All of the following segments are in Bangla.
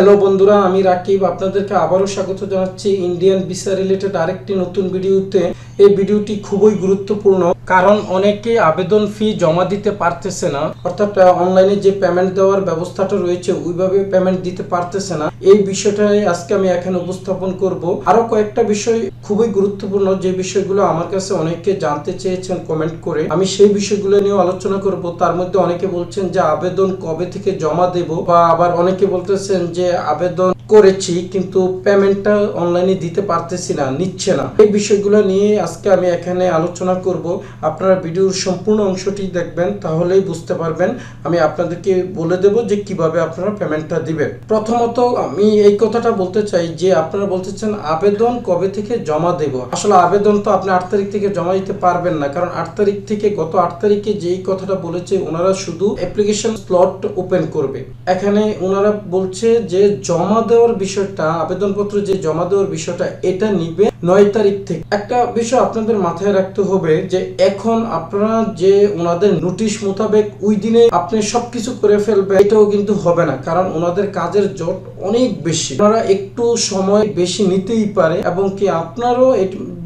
হ্যালো বন্ধুরা, আমি রাকিব। আপনাদেরকে আবারও স্বাগত জানাচ্ছি ইন্ডিয়ান ভিসা রিলেটেড আরেকটি নতুন ভিডিওতে। এই ভিডিওটি খুবই গুরুত্বপূর্ণ, কারণ অনেকে আবেদন ফি জমা দিতে পারতেছে না। অর্থাৎ অনলাইনে যে পেমেন্ট দেওয়ার ব্যবস্থাটা রয়েছে, ওইভাবে পেমেন্ট দিতে পারতেছে না। এই বিষয়টাই আজকে আমি এখানে উপস্থাপন করব। আরও কয়েকটা বিষয় খুবই গুরুত্বপূর্ণ, যে বিষয়গুলো আমার কাছে অনেকে জানতে চেয়েছেন কমেন্ট করে। আমি সেই বিষয়গুলো নিয়ে আলোচনা করব। তার মধ্যে অনেকে বলছেন যে আবেদন কবে থেকে জমা দেব? বা আবার অনেকে বলতেছেন যে আবেদন করেছি, কিন্তু পেমেন্টটা অনলাইনে দিতে পারতেছি না, নিচ্ছে না। এই বিষয়গুলো নিয়ে আজকে আমি এখানে আলোচনা করব। আপনারা ভিডিওর সম্পূর্ণ অংশটি দেখবেন, তাহলেই বুঝতে পারবেন। আমি আপনাদেরকে বলে দেব যে কীভাবে আপনারা পেমেন্টটা দিবেন। প্রথমত আমি এই কথাটা বলতে চাই যে আপনারা বলতেছেন, আবেদন কবে থেকে জমা দেব? আসলে আবেদন তো আপনি আট তারিখ থেকে জমা দিতে পারবেন না, কারণ আট তারিখ থেকে গত আট তারিখে যেই কথাটা বলেছে, ওনারা শুধু অ্যাপ্লিকেশন স্লট ওপেন করবে। এখানে ওনারা বলছে যে জমা দেওয়ার বিষয়টা আবেদনপত্র যে জমা দেওয়ার বিষয়টা এটা নিবে নয় তারিখ থেকে। একটা বিষয় আপনাদের মাথায় রাখতে হবে যে এখন আপনারা যে ওনাদের নোটিশ মোতাবেক ওই দিনে আপনি সবকিছু করে ফেলবে এটাও কিন্তু হবে না। কারণ ওনাদের কাজের জট অনেক বেশি। ওনারা একটু সময় বেশি নিতেই পারে এবং কি আপনারও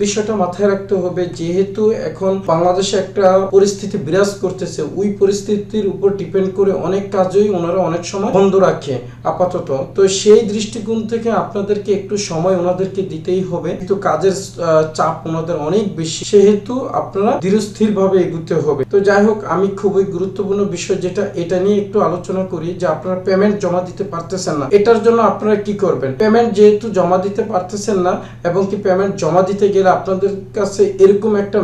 বিষয়টা মাথায় রাখতে হবে, যেহেতু এখন বাংলাদেশে একটা পরিস্থিতি বিরাজ করতেছে। ওই পরিস্থিতির উপর ডিপেন্ড করে অনেক কাজই ওনারা অনেক সময় বন্ধ রাখে আপাতত। তো সেই দৃষ্টিকোণ থেকে আপনাদেরকে একটু সময় ওনাদেরকে দিতেই হবে। কিন্তু কাজের চাপ ওনাদের অনেক বেশি। সেহেতু আপনারা ধীরস্থির ভাবে এগুতে হবে। তো যাই হোক, আমি খুবই গুরুত্বপূর্ণ বিষয় যেটা, এটা নিয়ে একটু আলোচনা করি যে আপনারা পেমেন্ট জমা দিতে পারতেছেন না। এটার জন্য আপনারা কি করবেন? পেমেন্ট যেহেতু জমা দিতে পারতেছেন না, এবং কি পেমেন্ট জমা দিতে গেলে আপনাদের কাছে এরকম একটা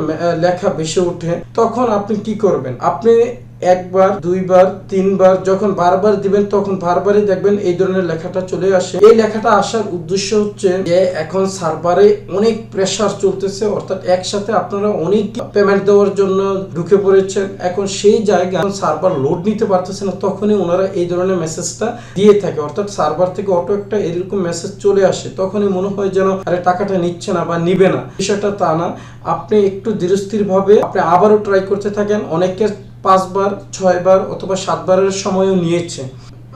লেখা ভেসে ওঠে, তখন আপনি কি করবেন? আপনি একবার, দুইবার, তিনবার, যখন বারবার দিবেন তখন বারবারই দেখবেন এই ধরনের লেখাটা চলে আসে। এই লেখাটা আসার উদ্দেশ্য হচ্ছে যে এখন সার্ভারে অনেক প্রেসার চলতেছে, অর্থাৎ একসাথে আপনারা অনেক পেমেন্ট দেওয়ার জন্য ঢুকে পড়েছেন। এখন সেই জায়গায় সার্ভার লোড নিতে পারতেছে না, তখনই ওনারা এই ধরনের মেসেজটা দিয়ে থাকে। অর্থাৎ সার্ভার থেকে অটো একটা এরকম মেসেজ চলে আসে, তখনই মনে হয় যেন, আরে, টাকাটা নিচ্ছে না বা নিবে না। বিষয়টা তা না। আপনি একটু ধীরস্থির ভাবে আপনি আবারও ট্রাই করতে থাকেন। অনেকের পাঁচবার ছয়বার অথবা সাতবারের সময়ও নিয়েছে।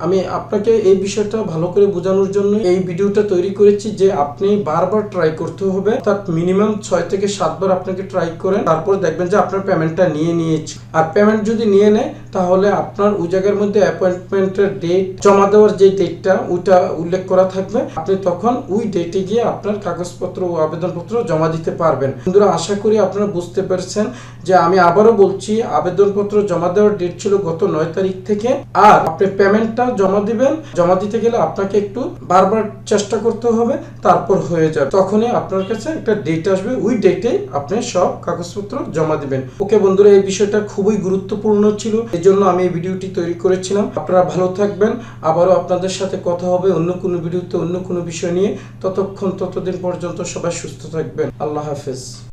আমি আপনাকে এই বিষয়টা ভালো করে বোঝানোর জন্য এই ভিডিওটা তৈরি করেছি যে আপনি বারবার ট্রাই করতে হবে। অর্থাৎ মিনিমাম ছয় থেকে সাতবার আপনাকে ট্রাই করেন, তারপর দেখবেন যে আপনার পেমেন্টটা নিয়ে নিয়েছে। আর পেমেন্ট যদি নিয়ে নেয়, তাহলে আপনার ওই জায়গার মধ্যে অ্যাপয়েন্টমেন্টের ডেট জমা দেওয়ার যে ডেটটা ওইটা উল্লেখ করা থাকবে। আপনি তখন ওই ডেটে গিয়ে আপনার কাগজপত্র ও আবেদনপত্র জমা দিতে পারবেন। বন্ধুরা, আশা করি আপনারা বুঝতে পেরেছেন যে আমি আবারও বলছি, আবেদনপত্র জমা দেওয়ার ডেট ছিল গত নয় তারিখ থেকে। আর আপনি পেমেন্টটা জমা দিবেন। জমা দিতে গেলে আপনাকে একটু বারবার চেষ্টা করতে হবে, তারপর হয়ে যাবে। তখনই আপনার কাছে একটা ডেট আসবে। ওই ডেটে আপনি সব কাগজপত্র জমা দিবেন। ওকে বন্ধুরা, এই বিষয়টা খুবই গুরুত্বপূর্ণ ছিল। এই জন্য আমি এই ভিডিওটি তৈরি করেছিলাম। আপনারা ভালো থাকবেন। আবারও আপনাদের সাথে কথা হবে অন্য কোনো ভিডিওতে, অন্য কোনো বিষয় নিয়ে। ততক্ষণ, ততদিন পর্যন্ত সবাই সুস্থ থাকবেন। আল্লাহ হাফেজ।